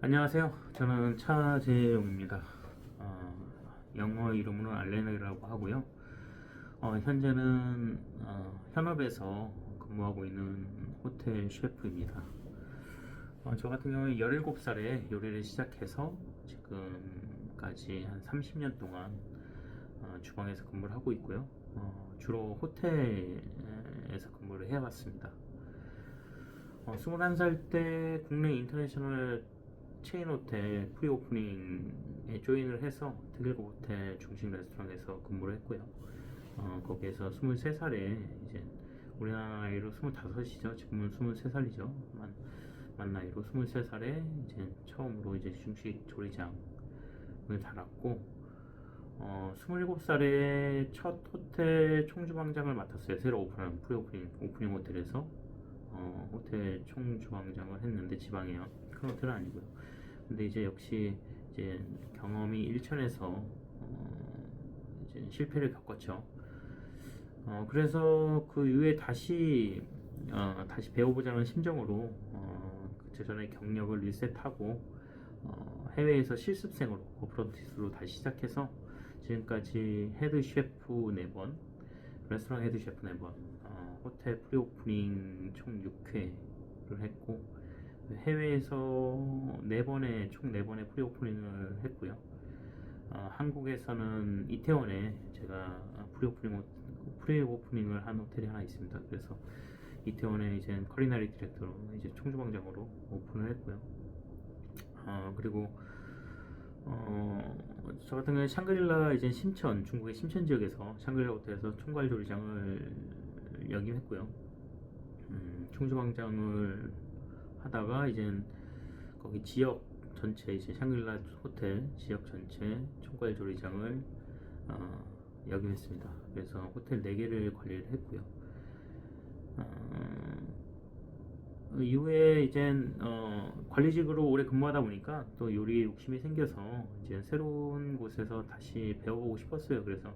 안녕하세요. 저는 차재용입니다. 어, 영어 이름으로는 알렌이라고 하고요. 어, 현재는 어, 현업에서 근무하고 있는 호텔 셰프입니다. 어, 저 같은 경우에 17살에 요리를 시작해서 지금까지 한 30년 동안 어, 주방에서 근무를 하고 있고요. 어, 주로 호텔에서 근무를 해왔습니다. 어, 21살 때 국내 인터내셔널 체인 호텔 프리오프닝에 조인을 해서 특일고 호텔 중심 레스토랑에서 근무를 했고요. 어, 거기에서 23살에 이제 우리나라 나이로 25이죠. 지금은 23살이죠. 만, 만 나이로 23살에 이제 처음으로 이제 중식 조리장을 달았고 어, 27살에 첫 호텔 총주방장을 맡았어요. 새로 오픈한 프리오프닝 오프닝 호텔에서 어, 호텔 총주방장을 했는데 지방이요. 큰 호텔은 아니고요. 근데 이제 역시 이제 경험이 일천에서 어, 이제 실패를 겪었죠. 어, 그래서 그 이후에 다시 어, 다시 배워보자는 심정으로 어, 그 전에 경력을 리셋하고 어, 해외에서 실습생으로 어프런티스로 다시 시작해서 지금까지 헤드 셰프 4번, 레스토랑 헤드 셰프 4번, 어, 호텔 프리오프닝 총 6회를 했고 해외에서 네 번의 총 네 번의 프리오프닝을 했고요. 어, 한국에서는 이태원에 제가 프리오프닝 프리오프닝을 한 호텔이 하나 있습니다. 그래서 이태원에 이제 커리나리 디렉터로 이제 총주방장으로 오픈을 했고요. 어, 그리고 어, 저 같은 경우에 샹그릴라 이제 심천 중국의 심천 지역에서 샹그릴라 호텔에서 총괄 조리장을 역임했고요. 음, 총주방장을 하다가 이제 거기 지역 전체 이제 샹글라 호텔 지역 전체 총괄 조리장을 어, 역임했습니다. 그래서 호텔 4개를 관리를 했고요. 어, 그 이후에 이제 어, 관리직으로 오래 근무하다 보니까 또 요리 욕심이 생겨서 이제 새로운 곳에서 다시 배워보고 싶었어요. 그래서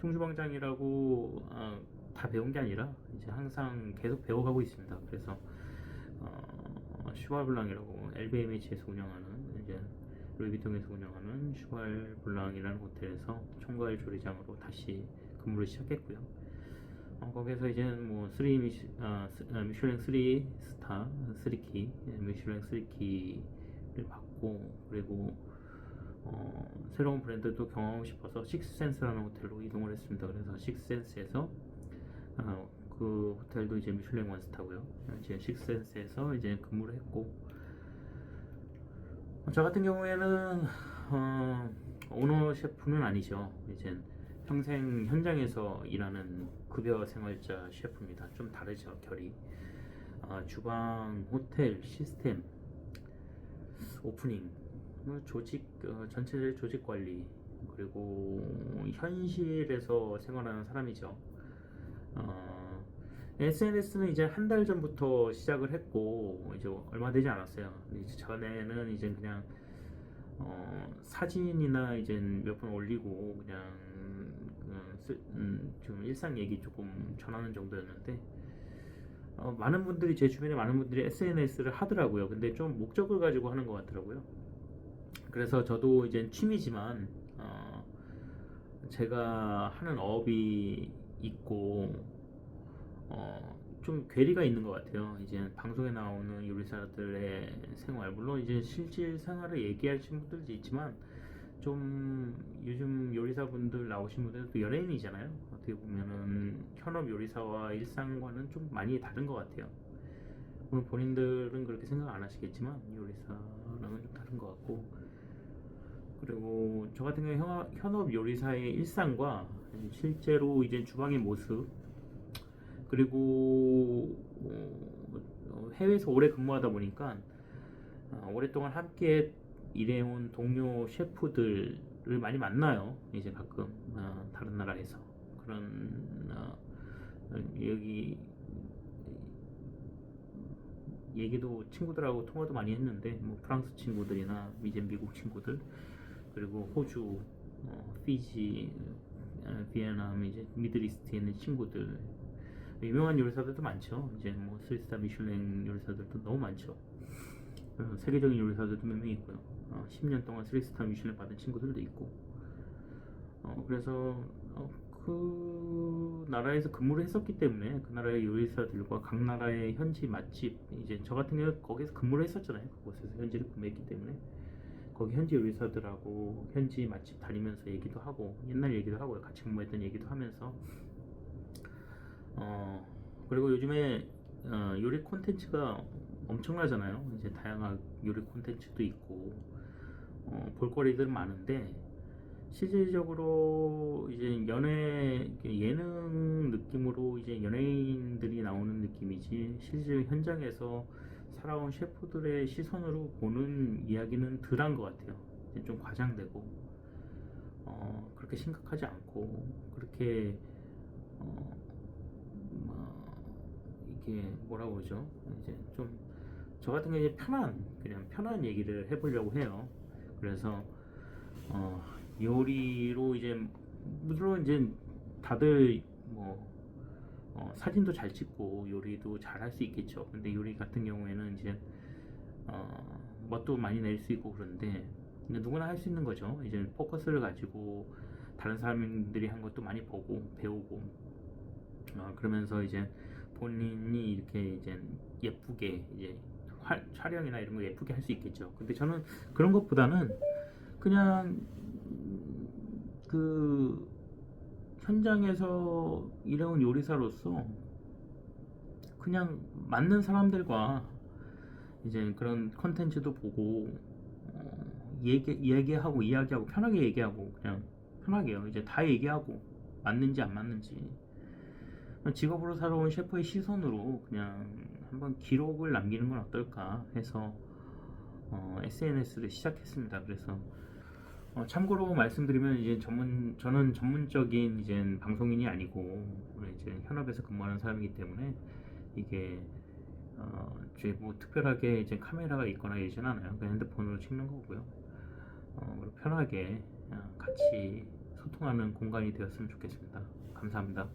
총주방장이라고 어, 다 배운 게 아니라 이제 항상 계속 배워가고 있습니다. 그래서 어, 슈발블랑이라고 LVMH에서 운영하는 이제 루이비통에서 운영하는 슈발블랑이라는 호텔에서 총괄 조리장으로 다시 근무를 시작했고요. 어, 거기서 이제 뭐 3, 미시, 아, 스- 아, 미슐랭 3 스타, 3키, 미슐랭 3키를 받고 그리고 어, 새로운 브랜드도 경험하고 싶어서 식스센스라는 호텔로 이동을 했습니다. 그래서 식스센스에서 어, 그 호텔도 이제 미슐랭 원스타고요. 이제 식센스에서 이제 근무를 했고 어, 저 같은 경우에는 어, 오너 셰프는 아니죠. 이제 평생 현장에서 일하는 급여 생활자 셰프입니다. 좀 다르죠 결이. 아, 주방, 호텔, 시스템, 오프닝, 뭐 조직 어, 전체 조직 관리 그리고 현실에서 생활하는 사람이죠. 어, SNS는 이제 한 달 전부터 시작을 했고 이제 얼마 되지 않았어요. 이제 전에는 이제 그냥 어, 사진이나 이제 몇 번 올리고 그냥 음, 쓰- 음, 좀 일상 얘기 조금 전하는 정도였는데 어, 많은 분들이 제 주변에 많은 분들이 SNS를 하더라고요. 근데 좀 목적을 가지고 하는 것 같더라고요. 그래서 저도 이제 취미지만 어, 제가 하는 업이 있고 어, 좀 괴리가 있는 것 같아요. 이제 방송에 나오는 요리사들의 생활, 물론 이제 실질 생활을 얘기하시는 분들도 있지만 좀 요즘 요리사분들 나오신 분들은 또 연예인이잖아요. 어떻게 보면은 현업 요리사와 일상과는 좀 많이 다른 것 같아요. 물론 본인들은 그렇게 생각 안 하시겠지만 요리사랑은 좀 다른 것 같고 그리고 저 같은 경우 현- 현업 요리사의 일상과 실제로 이제 주방의 모습 그리고 어, 해외에서 오래 근무하다 보니까 어, 오랫동안 함께 일해온 동료 셰프들을 많이 만나요. 이제 가끔 어, 다른 나라에서 그런 어, 여기 얘기도 친구들하고 통화도 많이 했는데 뭐 프랑스 친구들이나 이제 미국 친구들 그리고 호주, 어, 피지, 어, 비엔남 이제 미들이스트에 있는 친구들 유명한 요리사들도 많죠. 이제 뭐 스리스타 미슐랭 요리사들도 너무 많죠. 어, 세계적인 요리사들도 몇 명 있고요. 어, 10년 동안 쓰리스타 미슐랭 받은 친구들도 있고. 어, 그래서 어, 그 나라에서 근무를 했었기 때문에 그 나라의 요리사들과 각 나라의 현지 맛집 이제 저 같은 경우 거기서 근무를 했었잖아요. 그곳에서 현지를 근무했기 때문에 거기 현지 요리사들하고 현지 맛집 다니면서 얘기도 하고 옛날 얘기도 하고요. 같이 근무했던 얘기도 하면서 어 그리고 요즘에 어, 요리 콘텐츠가 엄청나잖아요. 이제 다양한 요리 콘텐츠도 있고 어, 볼거리들 많은데 실질적으로 이제 연애 예능 느낌으로 이제 연예인들이 나오는 느낌이지 실질 현장에서 살아온 셰프들의 시선으로 보는 이야기는 덜한 것 같아요. 좀 과장되고 어, 그렇게 심각하지 않고 그렇게 어, 뭐, 이게 뭐라고 그러죠? 이제 좀 저 같은 경우에 편한 그냥 편한 얘기를 해보려고 해요. 그래서 어, 요리로 이제 물론 이제 다들 뭐 어, 사진도 잘 찍고 요리도 잘 할 수 있겠죠. 근데 요리 같은 경우에는 이제 어, 멋도 많이 낼 수 있고 그런데 누구나 할 수 있는 거죠. 이제 포커스를 가지고 다른 사람들이 한 것도 많이 보고 배우고 어, 그러면서 이제 본인이 이렇게 이제 예쁘게 이제 화- 촬영이나 이런 거 예쁘게 할 수 있겠죠. 근데 저는 그런 것보다는 그냥 음, 그 현장에서 일해온 요리사로서 그냥 맞는 사람들과 이제 그런 컨텐츠도 보고 어, 얘기 얘기하고 이야기하고 편하게 얘기하고 그냥 편하게요. 이제 다 얘기하고 맞는지 안 맞는지 직업으로 살아온 셰프의 시선으로 그냥 한번 기록을 남기는 건 어떨까 해서 어, SNS를 시작했습니다. 그래서 어, 참고로 말씀드리면 이제 전문 저는 전문적인 이제 방송인이 아니고 이제 현업에서 근무하는 사람이기 때문에 이게 어, 뭐 특별하게 이제 카메라가 있거나 이러진 않아요. 그냥 핸드폰으로 찍는 거고요. 어, 편하게 어, 같이 소통하는 공간이 되었으면 좋겠습니다. 감사합니다.